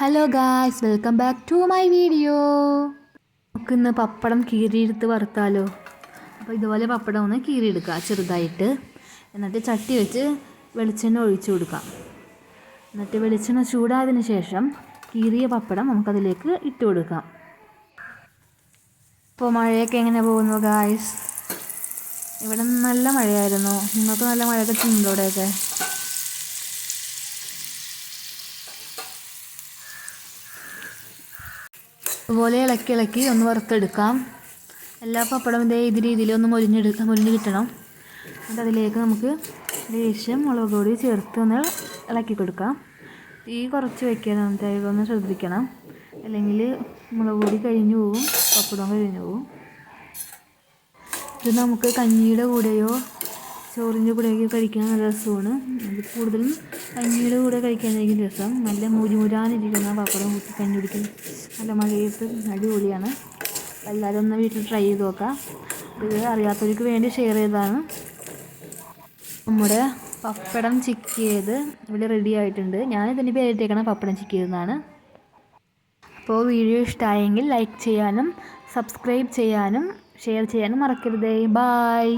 Hello guys welcome back to my video നമുക്ക് ഇന്ന് പപ്പടം കീറിയെടുത്ത് വറുത്താലോ? അപ്പോൾ ഇതുപോലെ പപ്പടം ഒന്ന് കീറിയെടുക്കുക ചെറുതായിട്ട്. എന്നിട്ട് ചട്ടി വെച്ച് വെളിച്ചെണ്ണ ഒഴിച്ചു കൊടുക്കാം. എന്നിട്ട് വെളിച്ചെണ്ണ ചൂടായതിനു ശേഷം കീറിയ പപ്പടം നമുക്കതിലേക്ക് ഇട്ട് കൊടുക്കാം. ഇപ്പോൾ മഴയൊക്കെ എങ്ങനെ പോകുന്നു ഗായ്സ് ഇവിടെ നല്ല മഴയായിരുന്നു. നിങ്ങൾക്ക് നല്ല മഴയൊക്കെ ചെയ്യുന്നുണ്ടോ അതുപോലെ ഇളക്കി ഇളക്കി ഒന്ന് വറുത്തെടുക്കാം. എല്ലാ പപ്പടം ഇതേ ഇത് രീതിയിൽ ഒന്ന് മൊരിഞ്ഞെടുക്കാം മൊരിഞ്ഞ് കിട്ടണം. എന്നിട്ട് അതിലേക്ക് നമുക്ക് ലേശം മുളക് പൊടി ചേർത്ത് ഒന്ന് ഇളക്കി കൊടുക്കാം. തീ കുറച്ച് വയ്ക്കാൻ എന്നിട്ട് ഒന്ന് ശ്രദ്ധിക്കണം. അല്ലെങ്കിൽ മുളക് പൊടി കഴിഞ്ഞു പോവും പപ്പടം കഴിഞ്ഞു പോവും. ഇത് നമുക്ക് കഞ്ഞിയുടെ കൂടെയോ ചോറിന്റെ കൂടെയൊക്കെ കഴിക്കാൻ നല്ല രസമാണ്. അത് കൂടുതലും കഞ്ഞിയുടെ കൂടെ കഴിക്കാനായിരിക്കും രസം. നല്ല മുരുമുരാനിരിക്കുന്ന പപ്പടം കുത്തി കഞ്ഞി കുടിക്കും നല്ല മഴയത്ത് അടിപൊളിയാണ്. എല്ലാവരും ഒന്ന് വീട്ടിൽ ട്രൈ ചെയ്ത് നോക്കാം. ഇത് അറിയാത്തവർക്ക് വേണ്ടി ഷെയർ ചെയ്തതാണ്. നമ്മുടെ പപ്പടം ചിക്കിയത് ഇവിടെ റെഡി ആയിട്ടുണ്ട്. ഞാനിതിന്റെ പേരിട്ടേക്കണം പപ്പടം ചിക്കിയതെന്നാണ്. അപ്പോൾ വീഡിയോ ഇഷ്ടമായെങ്കിൽ ലൈക്ക് ചെയ്യാനും സബ്സ്ക്രൈബ് ചെയ്യാനും ഷെയർ ചെയ്യാനും മറക്കരുതേ. ബായ്